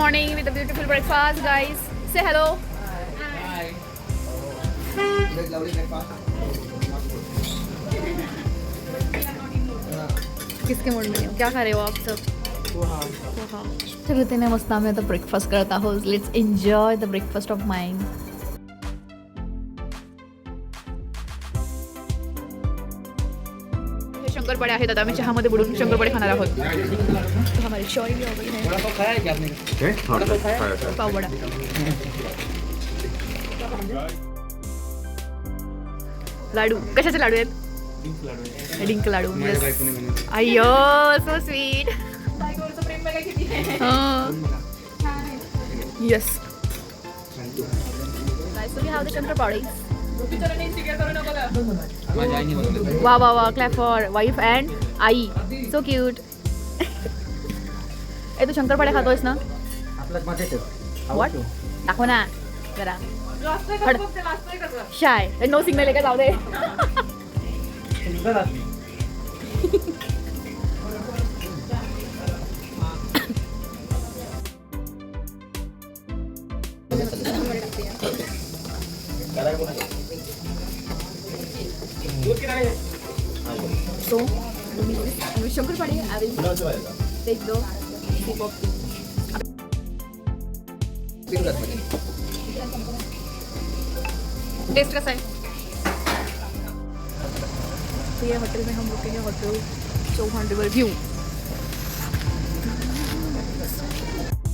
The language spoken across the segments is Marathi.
morning with a beautiful breakfast, guys. Say hello. किसके मूड में क्या खा रहे हो आप सब चलो तेने मस्ता में तो ब्रेकफास्ट करता हो. Let's enjoy the breakfast of mind शंकरपाडे आहेत. आता आम्ही चहामध्ये बुडून शंकरपाडे खाणार आहोत. तो हमारी चॉय भी हो? गई है पाव वडा लाडू. कशाचे लाडू आहेत? डिंक लाडू येस अय्यो so sweet yes have the शंकरपाळी वा वा वा clap for wife and I. So cute ए तू शंकरपाड्या खातोयस ना? वॉट दाखव ना. जरा. शाय. नो सिग्नल आहे का? जाऊ दे. So, शंकरपाळी आय विल टेक टेस्ट कसा है तो ये होटल में हम रुकेंगे hotel Chauhan river view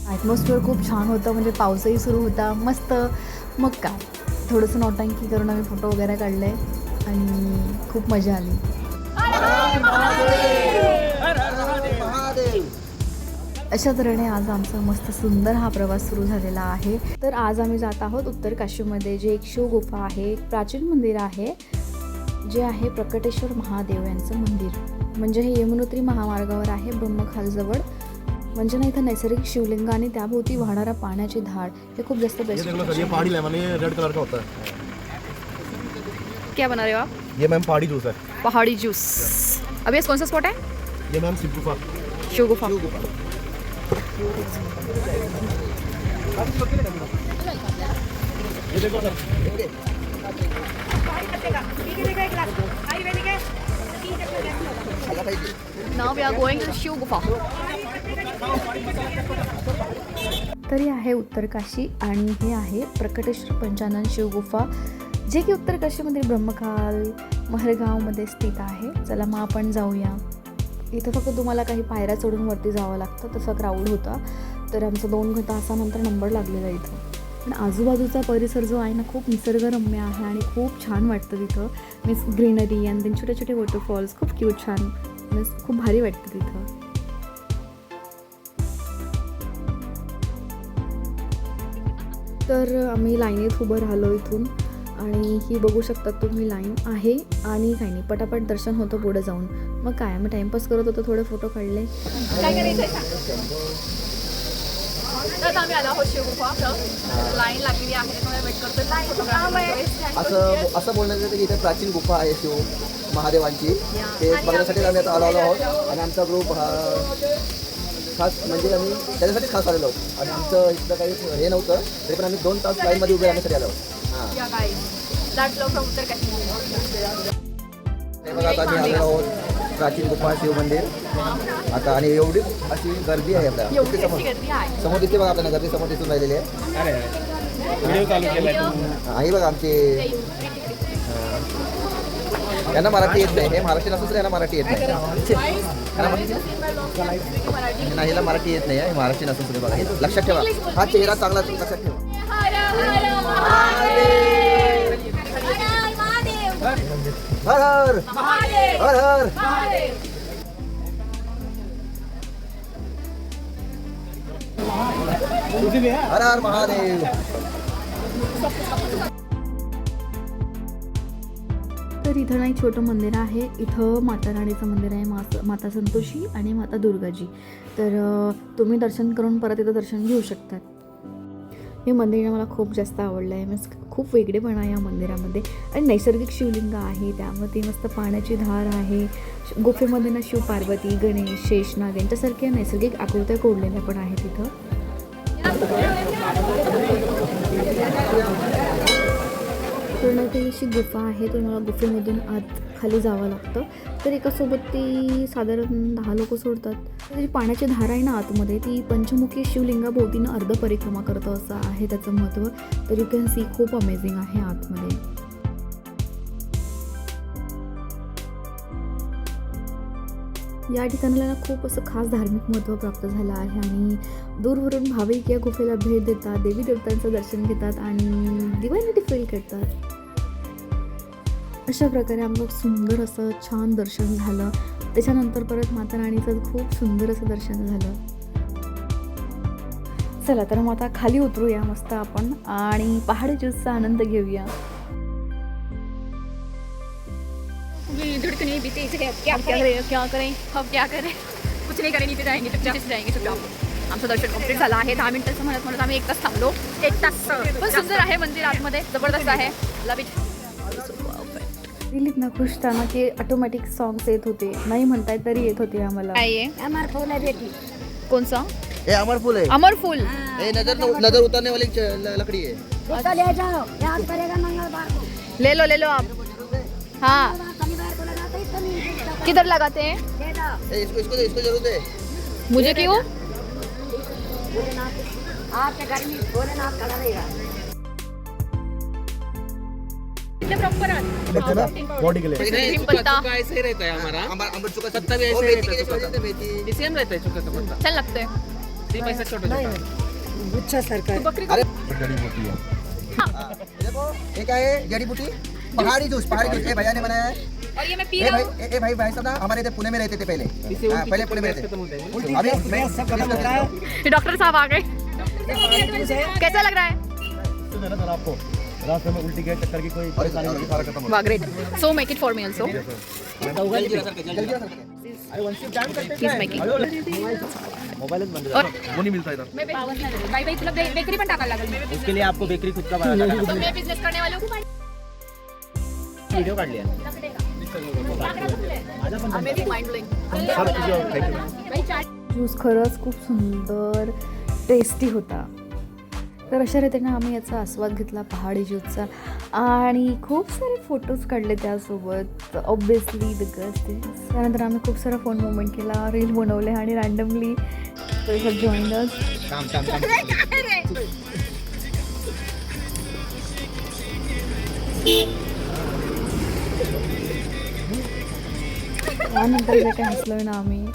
atmosphere खूप छान होतं म्हणजे पावसही सुरू होता मस्त. मग काय? थोडंसं नौटंकी करून आम्ही फोटो वगैरे काढले. आणि खूप मजा आली. अशा तऱ्हेने आज आमचा मस्त सुंदर हा प्रवास सुरू झालेला आहे. तर आज आम्ही जात आहोत उत्तर काशीमध्ये जे एक शिवगुफा आहे एक प्राचीन मंदिर आहे जे आहे प्रकटेश्वर महादेव यांचं मंदिर. म्हणजे हे यमुनोत्री महामार्गावर आहे ब्रह्मखालजवळ म्हणजे ना इथं नैसर्गिक शिवलिंग आणि त्याभोवती वाहणारा पाण्याची धाड हे खूप जास्त बेस्ट रेड कलर का होता. क्या बना रहे हो आप? ये मैम पहाड़ी जूस है। पहाड़ी जूस। अभी कौन सा स्पॉट है? ये मैम सिंपू शिव गुफा। ये देखो sir now we are going to Shiv Gufa तरी आहे उत्तर काशी आणि हे आहे प्रकटेश्वर पंचानन शिवगुफा जे की उत्तर काशीमध्ये ब्रह्मकाल महरगावमध्ये स्थित आहे. चला मग आपण जाऊया. इथं फक्त तुम्हाला काही पायऱ्या चढून वरती जावं लागतं तसा क्राऊड होता. तर आमचा दोन तासानंतर नंबर लागलेला इथं. पण आजूबाजूचा परिसर जो आहे ना खूप निसर्गरम्य आहे आणि खूप छान वाटतं तिथं. मीन्स ग्रीनरी आणि छोटे छोटे वॉटरफॉल्स खूप क्यूट छान. मीन्स खूप भारी वाटतं तिथं. तर आम्ही लाईनीत उभं राहिलो इथून. आणि ही बघू शकता तुम्ही लाईन आहे आणि काही नाही पटापट दर्शन होतं पुढे जाऊन. मग काय आम्ही टाइमपास करत होतो थोडे फोटो काढले. तर आम्ही आलो आहोत शिवगुफा लाईन लागलेली आहे वेट करतो असं असं बोलण्यात येतं की इथे प्राचीन गुफा आहे शिव महादेवांची. ते बघण्यासाठी आम्ही आता आलो आहोत. आणि आमचा ग्रुप हा खास म्हणजे आम्ही त्याच्यासाठी खास आलेलो आहोत. आणि आमचं इथलं काही हे नव्हतं तरी पण आम्ही दोन तास लाईनमध्ये उभे राहण्यासाठी आलो आहोत. हां. दॅट लव फ्रॉम उत्तर काश्मीर आता प्राचीन गुफा शिव मंदिर. आता आणि एवढी अशी गर्दी आहे इथे समोर अशी गर्दी आहे. समोर तिथे बघा आपल्याला गर्दी समोर दिसून राहिलेली आहे. हां, ही बघा आमची हां. यांना मराठी येत नाही. हे महाराष्ट्रीयन असून यांना मराठी येत नाही. हिला मराठी येत नाही हे महाराष्ट्रीयन असून बघा. हे लक्षात ठेवा. हा चेहरा चांगला लक्षात ठेवा. हर हर। हर हर। हर हर महादेव। तर इथं ना एक छोटं मंदिर आहे. इथं माता राणीचं मंदिर आहे मास माता संतोषी आणि माता दुर्गाजी. तर तुम्ही दर्शन करून परत इथं दर्शन घेऊ शकतात. हे मंदिर मला खूप जास्त आवडलं आहे मीन्स खूप वेगळेपणा आहे या मंदिरामध्ये. आणि नैसर्गिक शिवलिंग आहे त्यामध्ये मस्त पाण्याची धार आहे. गुफेमध्ये ना शिव पार्वती गणेश शेषनाग यांच्यासारख्या नैसर्गिक आकृत्या कोरलेल्या पण आहेत तिथं पूर्ण अशी गुफा आहे तुम्हाला गुफेमधून आत खाली जावं लागतं. तर एकासोबत ती साधारण दहा लोक सोडतात. तर जी पाण्याची धार आहे ना आतमध्ये ती पंचमुखी शिवलिंगाभोवतीनं अर्ध परिक्रमा करतं असं आहे त्याचं महत्त्व. तर यू कॅन सी खूप अमेझिंग आहे आतमध्ये. या ठिकाणाला खूप असं खास धार्मिक महत्त्व प्राप्त झालं आहे आणि दूरवरून भाविक या गुफेला भेट देतात देवी देवतांचं दर्शन घेतात आणि दिवाळी फील करतात. अशा प्रकारे आमचं सुंदर असं छान दर्शन झालं. त्याच्यानंतर परत माता राणीचं खूप सुंदर असं दर्शन झालं. चला तर मग आता खाली उतरूया मस्त आपण आणि पहाडी ज्यूसचा आनंद घेऊया. धड़कने बीते क्या क्या करें क्या करें हम आमचं दर्शन कंप्लीट झालं आहे. दहा मिनिटाचं म्हणत म्हणत आम्ही एक तास थांबलो. एक तास. पण सुंदर आहे मंदिर आतमध्ये. जबरदस्त आहे. लव इट दिलीत ना खुश था ना की ऑटोमॅटिक सॉंग्स येत होते. नाही म्हणताय तरी येत होते आम्हाला. काय आहे? हमार फूल है बेटी. कौन सा हे अमर फुल आहे. अमर फूल. हे. नज़र नज़र उतरने वाली च- ल- लकड़ी है उसका ले जाओ. याद करेगा मंगलवार को. ले लो ले लो आप. हाँ. शनिवार को लगाते ही उसका किधर लगाते हैं? दे दो ए, इसको इसको इसको ज़रूर दे. मुझे क्यों? भोलेनाथ आपके घर में भोलेनाथ खड़ा रहेगा. बॉडी के लिए। ऐसे ही रहता है हमारा। अंबर अंबर चुका पत्ता भी ऐसे और ही मेथी रहता है, चुका लिए सेम रहता है चुका का पत्ता। चल लगते हैं। सिर्फ़ ऐसा छोटा छोटा अरे जड़ी होती है। देखो ये क्या है जड़ी बूटी। पहाड़ी जूस पहाड़ी जूस। ये भैया ने बनाया है। और ये मैं पी रहा हूँ। ए, ए भाई भाई साहब ना हमारे इधर पुणे में रहते थे पहले। इसे हाँ, पहले पुणे में रहते है अभी मैं सब खत्म करता है ये डॉक्टर साहब आ गए। कैसा लग रहा है? तो आपको। रास्ते में उल्टी गैस चक्कर की कोई परेशानी नहीं सारा खत्म हो वाह great so make it for me also जल्दी जल्दी प्लीज मेकिंग मोबाइल बंद और वो नहीं मिलता इधर। बाई बाई तुला बे- बेकरी पण टाकायला लागेल उसके लिए आपको बेकरी खुद का बनाना है। तो मैं बिझनेस करने वाले हूँ वीडियो काट लिया। Amazing mind blowing sir thank you juice खरंच खूप सुंदर टेस्टी होता। तर अशा रीतीनं आम्ही याचा आस्वाद घेतला पहाडी ज्यूजचा आणि खूप सारे फोटोज काढले त्यासोबत. ऑब्विसली बिकॉज ते. त्यानंतर आम्ही खूप सारा फोन मुवमेंट केला रील बनवले आणि रँडमली जॉईनर्स काम जे काय हसलो ना आम्ही.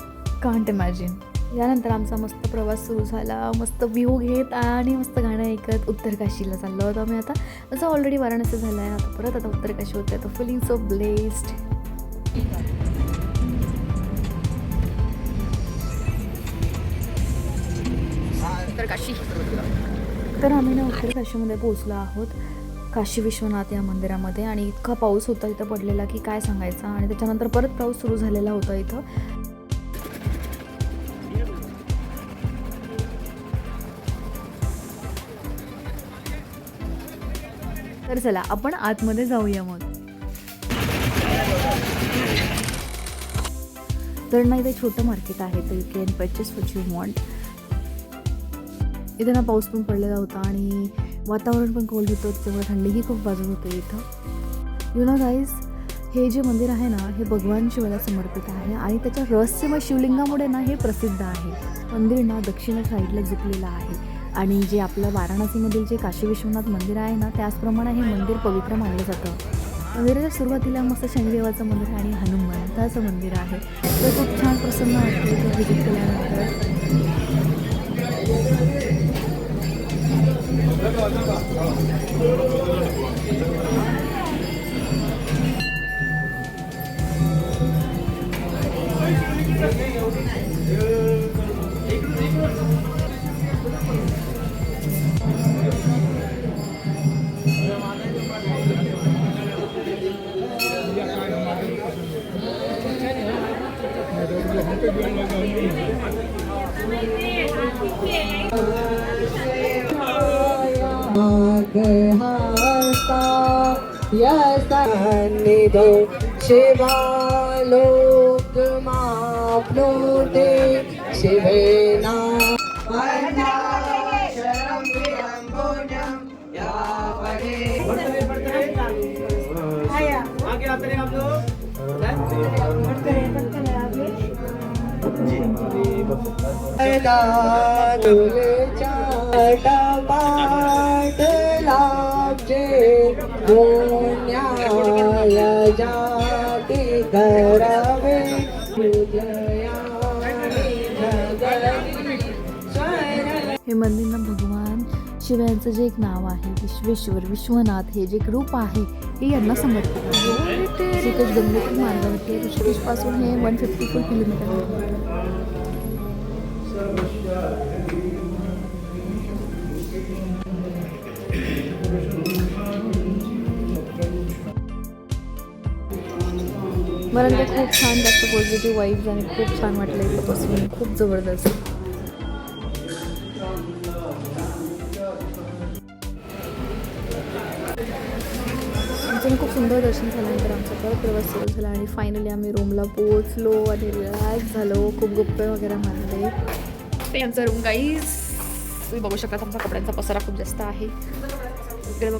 कांट इमॅजिन यानंतर आमचा मस्त प्रवास सुरू झाला. मस्त व्ह्यू घेत आणि मस्त गाणं ऐकत उत्तरकाशीला चाललो होतो आम्ही आता. असं ऑलरेडी वाराणसी झालं आहे आता परत आता उत्तरकाशी होतं आहे तर फिलिंग सो ब्लेस्ड काशी तर आम्ही ना उत्तरकाशीमध्ये पोहोचलो आहोत. काशी विश्वनाथ या मंदिरामध्ये. आणि इतका पाऊस होता इथं पडलेला की काय सांगायचा? आणि त्याच्यानंतर परत पाऊस सुरू झालेला होता इथं. तर चला आपण आतमध्ये जाऊया मग. तर ना इथे छोटं मार्केट आहे तर you can purchase what you want इथे ना पाऊस पण पडलेला होता आणि वातावरण पण कोल्ड होतं त्यामुळे थंडीही खूप वाजत होते इथं. यु नो गाईज हे जे मंदिर आहे ना हे भगवान शिवाला समर्पित आहे आणि त्याच्या रहस्यमय शिवलिंगामुळे ना हे प्रसिद्ध आहे. मंदिर ना दक्षिण साईडला झुकलेलं आहे. आणि जे आपलं वाराणसीमधील जे काशी विश्वनाथ मंदिर आहे ना त्याचप्रमाणे हे मंदिर पवित्र मानलं जातं. मंदिराच्या सुरुवातीला मस्त शनिदेवाचं मंदिर आणि हनुमंताचं मंदिर आहे. तर खूप छान प्रसन्न वाटते इथे व्हिजिट केल्यानंतर. गृहास्ता शिवालोक शिवालोकमाप्नोति शिवेना आगे आते चाटा हे मंदिर ना भगवान शिवायांचं जे एक नाव आहे विश्वेश्वर विश्वनाथ हे जे एक रूप आहे हे यांना समर्पित आहे. ऋषिकेश गंगोत्री मार्गावरती ऋषिकेशपासून हे वन फिफ्टी फोर किलोमीटर मला ते खूप छान जास्त पॉझिटिव्ह वाईब्स आणि खूप छान वाटलं इथं बसून खूप जबरदस्त. आमचं खूप सुंदर दर्शन झाल्यानंतर आमचा परत प्रवास सुरू झाला आणि फायनली आम्ही रूमला पोहोचलो आणि रिलॅक्स झालो. खूप गप्पे वगैरे मारले. ते आमचा रूम गाईज तुम्ही बघू शकता आमचा कपड्यांचा पसारा खूप जास्त आहे. इकडे बघ.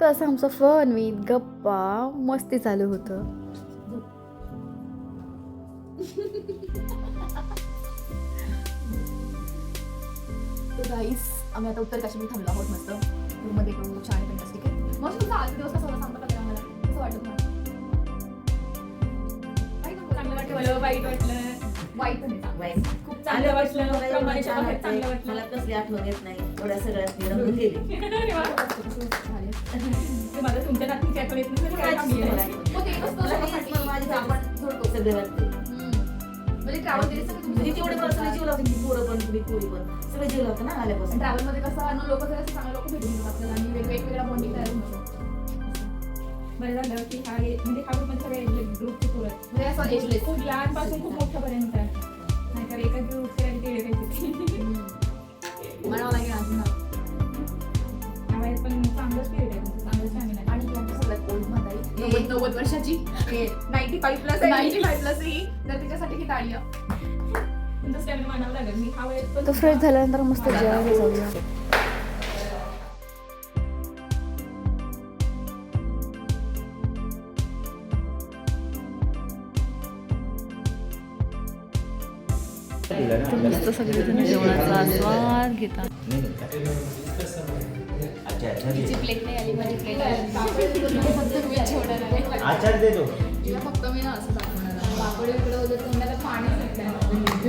तर असं आमचं फन विथ गप्पा मस्ती चालू होतं. गाईस आम्ही आता उत्तर काश्मीर थांबलो आहोत मस्त. रूममध्ये खूप छान फॅन्टास्टिक आहे मग तुमचा आज दिवस कसा होता सांगता का मला कसं वाटत मला वाटलं. वाईट वाटलं. वाईट आहे. चांगलं. खूप चांगलं वाटलं. प्रमाणाच्या बाहेर चांगलं वाटलं. मला कसली आठवण येत नाही. एवढ्या सगळ्यात मी रमून गेली ते मला तुमच्या नातीची आठवण येत नसेल काय चांगली आहे. मग ते येतच नव्हतं माझी त्यासाठी. आपण जोडतो सगळे हम्म. म्हणजे ट्रॅव्हल सगळं म्हणजे तेवढे पर्सनल जीव लावते मी पोरं पण तुम्ही पोरी पण सगळे जीव लावते ना आल्यापासून. ट्रॅव्हलमध्ये कसं लोक चांगले लोक भेटून येतात आपल्याला. आणि वेग- वेगवेगळ्या बॉन्डिंग तयार जातात. बरं झालं की हा हे- म्हणजे हा ग्रुप सगळे ग्रुपचे पोरं आहेत. म्हणजे असं एजलेस खूप लहानपासून खूप मोठ्यापर्यंत. आहे नाहीतर एका ते म्हणावं लागेल अजून. ना. त्यामुळे पण चांगलं स्पिरिट आहे तुमचं आहे. आणि ही आमची सगळ्यात ओल्ड म्हातारी नव्वद नव्वद वर्षाची. Ninety five plus ninety five plus ही तर तिच्यासाठी ही टाळी आहे. तुमचं मानावं लागेल. मी हा वेळेस पण तर फ्रेश झाल्यानंतर मस्त जेवायला जाऊया.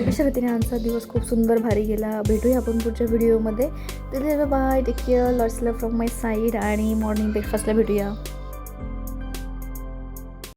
अशा रीतीने आमचा दिवस खूप सुंदर भारी गेला. भेटूया आपण पुढच्या व्हिडिओमध्ये तर bye take care lots love from my side आणि मॉर्निंग ब्रेकफास्टला भेटूया.